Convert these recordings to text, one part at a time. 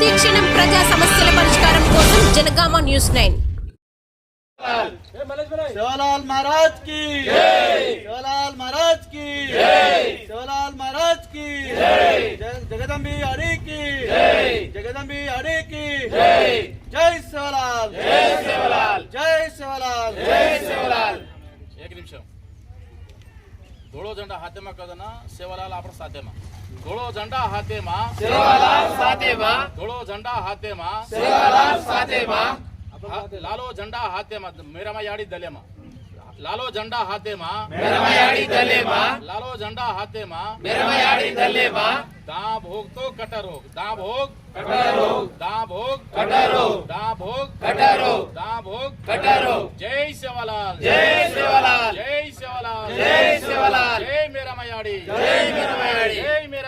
ప్రతిక్షణం ప్రజా సమస్యల పరిష్కారం కోసం జనగామ న్యూస్ నైన్. శివలాల్ మహారాజ్కి శివలాల్ మహారాజ్కి శివలాల్ మహారాజ్కి జగదంబి హరి కి జగదంబి హరి జై! శివలాల్! జై శివలాల్! జై శివలాల్! జై శివలాల్! ఏక నిమిషం. దోడో జెండా సాధ్యమా కదనా శివలాల్ అప్పుడు సాధ్యమా? ધોળો ઝંડા હાથે માં સેવાલાલ સાથે માં ધોળો ઝંડા હાથે માં સેવાલાલ સાથે માં લાલો ઝંડા હાથે માં મેરામાં યાડી દલેમાં. લાલો ઝંડા હાથેમાં. મેરમયાડી દલેમાં. લાલો ઝંડા હાથેમાં. મેરમયાડી દલેમાં. દા ભોગ તો કટરોગ દા ભોગ. કટરોગ દા ભોગ. કટરોગ દા ભોગ. કટરોગ દા ભોગ. કટરોગ જય સેવાલાલ. જય સેવાલાલ. જય સેવાલાલ. જય સેવાલાલ. જય મેરમયાડી જય મેરમયાડી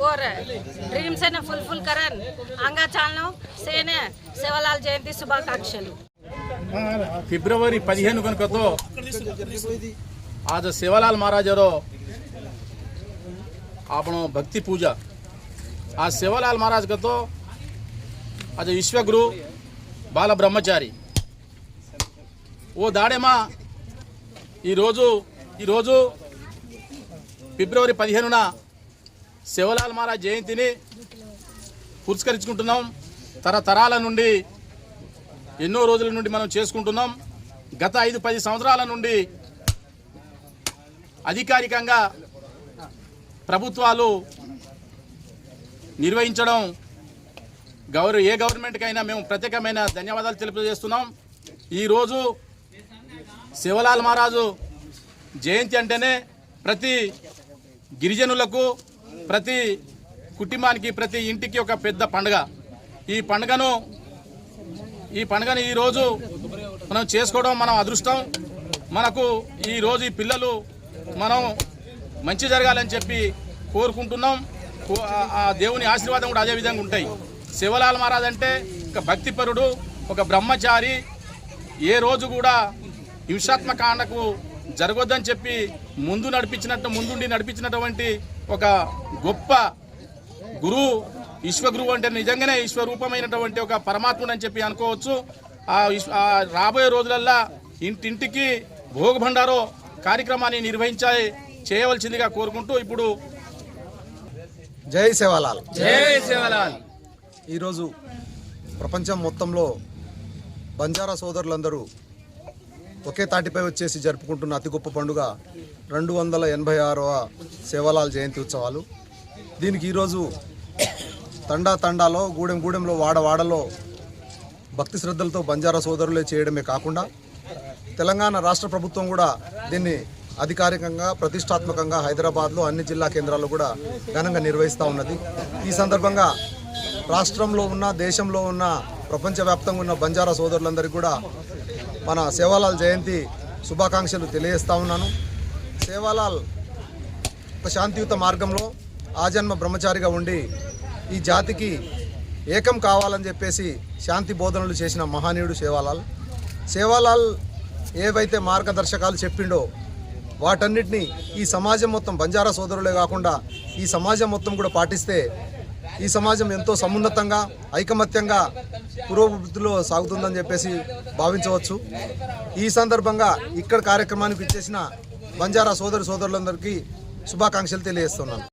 और ड्रीम्स ने फुलफिल करन అంగచాలను సేనే శివలాల్ జయంతి శుభాకాంక్షలు ಫೆಬ್ರವರಿ ಪದಿಹೇನು ಕನಕತ್ತು ಆದ ಸೇವಾಲಾಲ್ ಮಹಾರಾಜರು આપણો ભક્તિ પૂજા આ સેવાલાલ મહારાજ કહેતો આજે વિશ્વગુરુ બાલ બ્રહ્મચારી ઓ દાડેમાં ఈరోజు ఈరోజు ఫిబ్రవరి పదిహేనున శివలాల్ మహారాజ్ జయంతిని పురస్కరించుకుంటున్నాం. తరతరాల నుండి ఎన్నో రోజుల నుండి మనం చేసుకుంటున్నాం. గత ఐదు పది సంవత్సరాల నుండి అధికారికంగా ప్రభుత్వాలు నిర్వహించడం గౌరవ ఏ గవర్నమెంట్కైనా మేము ప్రత్యేకమైన ధన్యవాదాలు తెలియజేస్తున్నాం. ఈరోజు శివలాల్ మహారాజు జయంతి అంటేనే ప్రతి గిరిజనులకు ప్రతి కుటుంబానికి ప్రతి ఇంటికి ఒక పెద్ద పండుగ. ఈ పండుగను ఈ పండుగను ఈరోజు మనం చేసుకోవడం మనం అదృష్టం. మనకు ఈరోజు ఈ పిల్లలు మనం మంచి జరగాలని చెప్పి కోరుకుంటున్నాం. ఆ- ఆ దేవుని ఆశీర్వాదం కూడా అదే విధంగా ఉంటాయి. శివలాల్ మహారాజ్ అంటే ఒక భక్తిపరుడు ఒక బ్రహ్మచారి. ఏ రోజు కూడా హింసాత్మకాండకు జరగొద్దని చెప్పి ముందు నడిపించినట్టు ముందుండి నడిపించినటువంటి ఒక గొప్ప గురువు విశ్వగురువు అంటే నిజంగానే విశ్వరూపమైనటువంటి ఒక పరమాత్ముడు అని చెప్పి అనుకోవచ్చు. ఆ రాబోయే రోజులల్లా ఇంటింటికి భోగ భండారో కార్యక్రమాన్ని నిర్వహించాలి చేయవలసిందిగా కోరుకుంటూ ఇప్పుడు జై సేవాలాల్ జై శివలాల్. ఈరోజు ప్రపంచం మొత్తంలో బంజారా సోదరులందరూ ఒకే తాటిపై వచ్చేసి జరుపుకుంటున్న అతి గొప్ప పండుగ రెండు వందల ఎనభై ఆరవ సేవలాల జయంతి ఉత్సవాలు. దీనికి ఈరోజు తండా తండాలో గూడెం గూడెంలో వాడ వాడలో భక్తి శ్రద్ధలతో బంజారా సోదరులే చేయడమే కాకుండా తెలంగాణ రాష్ట్ర ప్రభుత్వం కూడా దీన్ని అధికారికంగా ప్రతిష్టాత్మకంగా హైదరాబాద్లో అన్ని జిల్లా కేంద్రాల్లో కూడా ఘనంగా నిర్వహిస్తూ ఉన్నది. ఈ సందర్భంగా రాష్ట్రంలో ఉన్న దేశంలో ఉన్న ప్రపంచవ్యాప్తంగా ఉన్న బంజారా సోదరులందరికీ కూడా మన సేవాలాల్ జయంతి శుభాకాంక్షలు తెలియజేస్తా ఉన్నాను. సేవాలాల్ ఒక శాంతియుత మార్గంలో ఆజన్మ బ్రహ్మచారిగా ఉండి ఈ జాతికి ఏకం కావాలని చెప్పేసి శాంతి బోధనలు చేసిన మహానీయుడు సేవాలాల్. సేవాలాల్ ఏవైతే మార్గదర్శకాలు చెప్పిండో వాటన్నిటినీ ఈ సమాజం మొత్తం బంజారా సోదరులే కాకుండా ఈ సమాజం మొత్తం కూడా పాటిస్తే ఈ సమాజం ఎంతో సమున్నతంగా ఐకమత్యంగా పురోభివృద్ధిలో సాగుతుందని చెప్పేసి భావించవచ్చు. ఈ సందర్భంగా ఇక్కడ కార్యక్రమానికి ఇచ్చేసిన బంజారా సోదరు సోదరులందరికీ శుభాకాంక్షలు తెలియజేస్తున్నాను.